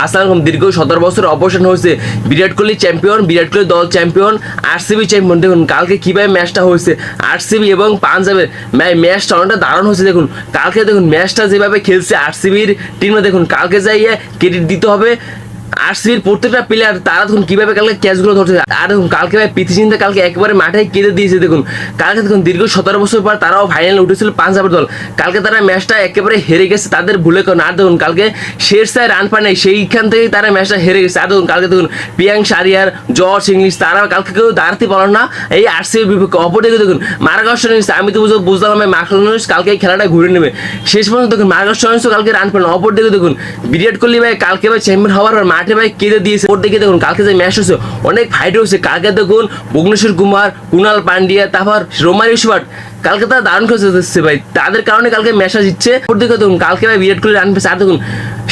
আসসালাম দীর্ঘ সতেরো বছর অবসান হয়েছে। বিরাট কোহলি চ্যাম্পিয়ন বিরাট কোহলি দল চ্যাম্পিয়ন আরসিবি চ্যাম্পিয়ন দেখুন, কালকে কীভাবে ম্যাচটা হয়েছে। আরসিবি এবং পাঞ্জাবের ম্যা- ম্যাচটা অনেকটা দারুণ হয়েছে, দেখুন। কালকে দেখুন ম্যাচটা যেভাবে খেলছে আরসিবির টিমে দেখুন, কালকে যাইয়ে ক্রেডিট দিতে হবে। আরসিবির প্রত্যেকটা প্লেয়ার তারা দেখুন কীভাবে কালকে ক্যাচগুলো ধরছে। আর দেখুন, কালকে ভাই প্রীতি চিন্তা কালকে একেবারে মাঠে কেঁদে দিয়েছে, দেখুন। কালকে দেখুন, দীর্ঘ সতেরো বছর পর তারাও ফাইনালে উঠেছিল পাঞ্জাবের দল। কালকে তারা ম্যাচটা একেবারে হেরে গেছে, তাদের ভুলে কারণ আর দেখুন, কালকে শের সায় রান পায় নাই, সেইখান থেকেই তারা ম্যাচটা হেরে গেছে। আর দেখুন, কালকে দেখুন পিয়াং সারিয়ার, জর্জ ইংলিশ তারা কালকে কেউ দাঁড়াতে পারল না। এই আরসিবির বিপক্ষে। অপরদিকে দেখুন, মার্গাস ইংলিশ আমি তো বুঝ- বুঝলাম আমি মার্গাস কালকে এই খেলাটা ঘুরে নেবে। শেষ পর্যন্ত দেখুন, মার্গাস ইংলিশ কালকে রান পেল অপরদিকে দেখুন, বিরাট কোহলি ভাই কালকে ভাই চ্যাম্পিয়ন হওয়ার পর মাঠে ভাই কেঁদে দিয়েছে? ওর দিকে দেখুন, কালকে যে ম্যাচ হচ্ছে অনেক ফাইট হচ্ছে কালকে দেখুন, ভুবনেশ্বর কুমার, কুণাল পান্ডিয়া, তারপর রোমারি সুবাট কালকে তারা দারুণ খেলছে ভাই। তাদের কারণে কালকে ম্যাচটা জিতছে। ওর দিকে দেখুন, কালকে ভাই বিরাট কোহলি রান পেয়েছে। আর দেখুন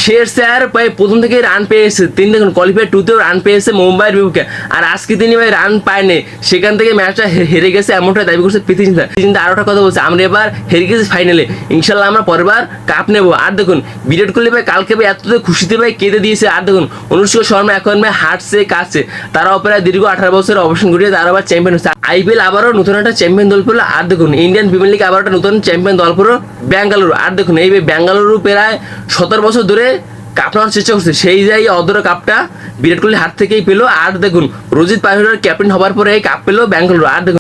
শের স্যার ভাই প্রথম থেকেই রান পেয়েছে। তিনি দেখুন কোয়ালিফায়ার টুতেও রান পেয়েছে মুম্বাইয়ের বিপক্ষে। আর আজকে তিনি ভাই রান পায়নি। সেখান থেকে ম্যাচটা হেরে গেছে, এমনটাই দাবি করছে প্রীতি চিন্তা চিন্তা একটা কথা বলছে, আমরা এবার হেরে গেছি ফাইনালে ইনশাল্লাহ আমরা পরেরবার কাপ নেব। আর দেখুন, বিরাট কোহলি ভাই কালকে ভাই এত খুশিতে ভাই কেঁদে দিয়েছে। আর দেখুন অনুষ্কা শর্মা এখন হাঁটছে কাছে তারাও প্রায় দীর্ঘ আঠারো বছর অবসান ঘটিয়ে তারা আবার চ্যাম্পিয়ন হচ্ছে। আইপিএল আবারও নতুন একটা চ্যাম্পিয়ন দল পেল, আর দেখুন ইন্ডিয়ান প্রিমিয়ার লিগ আবার একটা নতুন চ্যাম্পিয়ন দল পেল ব্যাঙ্গালুরু আর দেখুন, এই ব্যাঙ্গালুরু প্রায় সতেরো বছর ধরে কাপ নেওয়ার চেষ্টা করছে, সেই যাই অদর কাপটা বিরাট কোহলির হাত থেকেই পেল। আর দেখুন, রোজিত পাহিরের ক্যাপ্টেন হবার পরে এই কাপ পেল ব্যাঙ্গালুরু আর দেখুন